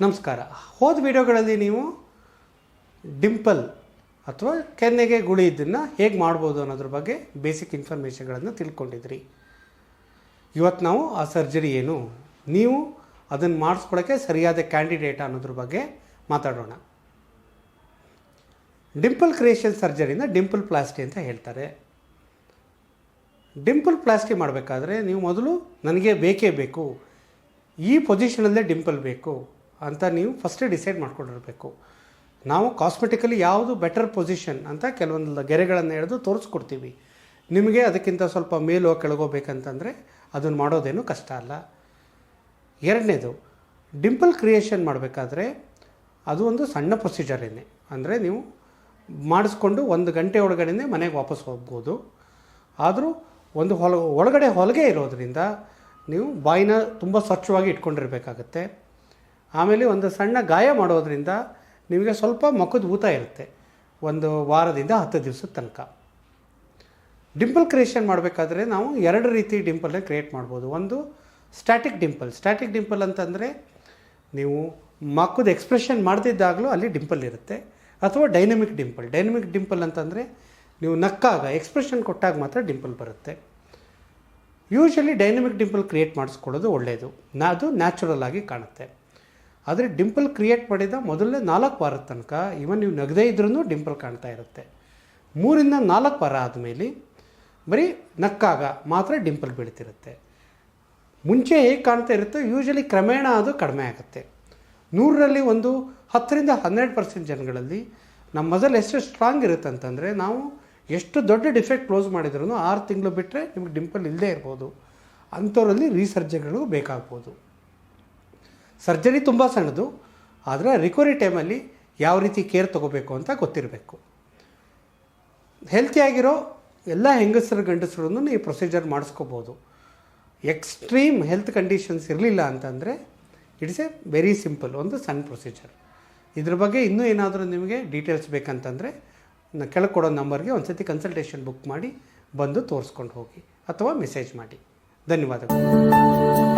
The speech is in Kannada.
ನಮಸ್ಕಾರ. ಹೋದ ವಿಡಿಯೋಗಳಲ್ಲಿ ನೀವು ಡಿಂಪಲ್ ಅಥವಾ ಕೆನ್ನೆಗೆ ಗುಳಿ ಇದನ್ನು ಹೇಗೆ ಮಾಡ್ಬೋದು ಅನ್ನೋದ್ರ ಬಗ್ಗೆ ಬೇಸಿಕ್ ಇನ್ಫಾರ್ಮೇಷನ್ಗಳನ್ನು ತಿಳ್ಕೊಂಡಿದ್ರಿ. ಇವತ್ತು ನಾವು ಆ ಸರ್ಜರಿ ಏನು, ನೀವು ಅದನ್ನು ಮಾಡಿಸ್ಕೊಳ್ಳೋಕ್ಕೆ ಸರಿಯಾದ ಕ್ಯಾಂಡಿಡೇಟ್ ಅನ್ನೋದ್ರ ಬಗ್ಗೆ ಮಾತಾಡೋಣ. ಡಿಂಪಲ್ ಕ್ರಿಯೇಷನ್ ಸರ್ಜರಿನ ಡಿಂಪಲ್ ಪ್ಲಾಸ್ಟಿ ಅಂತ ಹೇಳ್ತಾರೆ. ಡಿಂಪಲ್ ಪ್ಲಾಸ್ಟಿ ಮಾಡಬೇಕಾದ್ರೆ ನೀವು ಮೊದಲು ನನಗೆ ಬೇಕೇ ಬೇಕು, ಈ ಪೊಸಿಷನಲ್ಲೇ ಡಿಂಪಲ್ ಬೇಕು ಅಂತ ನೀವು ಫಸ್ಟೇ ಡಿಸೈಡ್ ಮಾಡ್ಕೊಂಡಿರಬೇಕು. ನಾವು ಕಾಸ್ಮೆಟಿಕಲಿ ಯಾವುದು ಬೆಟರ್ ಪೊಸಿಷನ್ ಅಂತ ಕೆಲವೊಂದು ಗೆರೆಗಳನ್ನು ಎಳೆದು ತೋರಿಸ್ಕೊಡ್ತೀವಿ. ನಿಮಗೆ ಅದಕ್ಕಿಂತ ಸ್ವಲ್ಪ ಮೇಲೋ ಕೆಳಗೋ ಬೇಕಂತಂದರೆ ಅದನ್ನು ಮಾಡೋದೇನು ಕಷ್ಟ ಅಲ್ಲ. ಎರಡನೇದು ಡಿಂಪಲ್ ಕ್ರಿಯೇಷನ್ ಮಾಡಬೇಕಾದ್ರೆ ಅದು ಒಂದು ಸಣ್ಣ ಪ್ರೊಸೀಜರೇನೆ ಅಂದರೆ ನೀವು ಮಾಡಿಸ್ಕೊಂಡು ಒಂದು ಗಂಟೆ ಒಳಗಡೆನೇ ಮನೆಗೆ ವಾಪಸ್ ಹೋಗ್ಬೋದು. ಆದರೂ ಒಂದು ಹೊಲ, ಒಳಗಡೆ ಹೊಲಿಗೆ ಇರೋದರಿಂದ ನೀವು ಬಾಯಿನ ತುಂಬ ಸ್ವಚ್ಛವಾಗಿ ಇಟ್ಕೊಂಡಿರ್ಬೇಕಾಗತ್ತೆ. ಆಮೇಲೆ ಒಂದು ಸಣ್ಣ ಗಾಯ ಮಾಡೋದ್ರಿಂದ ನಿಮಗೆ ಸ್ವಲ್ಪ ಮಕ್ಕದ ಊತ ಇರುತ್ತೆ. ಒಂದು ವಾರದಿಂದ ಹತ್ತು ದಿವಸದ ತನಕ. ಡಿಂಪಲ್ ಕ್ರಿಯೇಷನ್ ಮಾಡಬೇಕಾದ್ರೆ ನಾವು ಎರಡು ರೀತಿ ಡಿಂಪಲ್ನ ಕ್ರಿಯೇಟ್ ಮಾಡ್ಬೋದು. ಒಂದು ಸ್ಟ್ಯಾಟಿಕ್ ಡಿಂಪಲ್. ಸ್ಟ್ಯಾಟಿಕ್ ಡಿಂಪಲ್ ಅಂತಂದರೆ ನೀವು ಮಕ್ಕದ ಎಕ್ಸ್ಪ್ರೆಷನ್ ಮಾಡ್ತಿದ್ದಾಗಲೂ ಅಲ್ಲಿ ಡಿಂಪಲ್ ಇರುತ್ತೆ. ಅಥವಾ ಡೈನಮಿಕ್ ಡಿಂಪಲ್. ಡೈನಮಿಕ್ ಡಿಂಪಲ್ ಅಂತಂದರೆ ನೀವು ನಕ್ಕಾಗ, ಎಕ್ಸ್ಪ್ರೆಷನ್ ಕೊಟ್ಟಾಗ ಮಾತ್ರ ಡಿಂಪಲ್ ಬರುತ್ತೆ. ಯೂಶಲಿ ಡೈನಮಿಕ್ ಡಿಂಪಲ್ ಕ್ರಿಯೇಟ್ ಮಾಡಿಸ್ಕೊಳ್ಳೋದು ಒಳ್ಳೆಯದು ನಾ ಅದು ನ್ಯಾಚುರಲ್ ಆಗಿ ಕಾಣುತ್ತೆ. ಆದರೆ ಡಿಂಪಲ್ ಕ್ರಿಯೇಟ್ ಮಾಡಿದ ಮೊದಲನೇ ನಾಲ್ಕು ವಾರದ ತನಕ ಇವನ್ ನೀವು ನಗದೇ ಇದ್ರೂ ಡಿಂಪಲ್ ಕಾಣ್ತಾ ಇರುತ್ತೆ. ಮೂರಿಂದ ನಾಲ್ಕು ವಾರ ಆದಮೇಲೆ ಬರೀ ನಕ್ಕಾಗ ಮಾತ್ರ ಡಿಂಪಲ್ ಬೀಳ್ತಿರುತ್ತೆ. ಮುಂಚೆ ಹೇಗೆ ಕಾಣ್ತಾ ಇರುತ್ತೋ ಯೂಶಲಿ ಕ್ರಮೇಣ ಅದು ಕಡಿಮೆ ಆಗುತ್ತೆ. ನೂರರಲ್ಲಿ ಒಂದು ಹತ್ತರಿಂದ ಹನ್ನೆರಡು ಪರ್ಸೆಂಟ್ ಜನಗಳಲ್ಲಿ ನಮ್ಮ ಮೊದಲು ಎಷ್ಟು ಸ್ಟ್ರಾಂಗ್ ಇರುತ್ತೆ ಅಂತಂದರೆ ನಾವು ಎಷ್ಟು ದೊಡ್ಡ ಡಿಫೆಕ್ಟ್ ಕ್ಲೋಸ್ ಮಾಡಿದ್ರೂ ಆರು ತಿಂಗಳು ಬಿಟ್ಟರೆ ನಿಮಗೆ ಡಿಂಪಲ್ ಇಲ್ಲದೇ ಇರ್ಬೋದು. ಅಂಥವರಲ್ಲಿ ರೀಸರ್ಜಗಳು ಬೇಕಾಗ್ಬೋದು. ಸರ್ಜರಿ ತುಂಬ ಸಣ್ಣದು, ಆದರೆ ರಿಕವರಿ ಟೈಮಲ್ಲಿ ಯಾವ ರೀತಿ ಕೇರ್ ತಗೋಬೇಕು ಅಂತ ಗೊತ್ತಿರಬೇಕು. ಹೆಲ್ತಿಯಾಗಿರೋ ಎಲ್ಲ ಹೆಂಗಸರು, ಗಂಡಸರನ್ನು ಈ ಪ್ರೊಸೀಜರ್ ಮಾಡಿಸ್ಕೋಬೋದು. ಎಕ್ಸ್ಟ್ರೀಮ್ ಹೆಲ್ತ್ ಕಂಡೀಷನ್ಸ್ ಇರಲಿಲ್ಲ ಅಂತಂದರೆ ಇಟ್ಸ್ ಎ ವೆರಿ ಸಿಂಪಲ್ ಒಂದು ಸಣ್ಣ ಪ್ರೊಸೀಜರ್ ಇದ್ರ ಬಗ್ಗೆ ಇನ್ನೂ ಏನಾದರೂ ನಿಮಗೆ ಡೀಟೇಲ್ಸ್ ಬೇಕಂತಂದರೆ ಕೆಳಗೆ ಕೊಡೋ ನಂಬರ್ಗೆ ಒಂದು ಸತಿ ಕನ್ಸಲ್ಟೇಷನ್ ಬುಕ್ ಮಾಡಿ ಬಂದು ತೋರಿಸ್ಕೊಂಡು ಹೋಗಿ ಅಥವಾ ಮೆಸೇಜ್ ಮಾಡಿ. ಧನ್ಯವಾದಗಳು.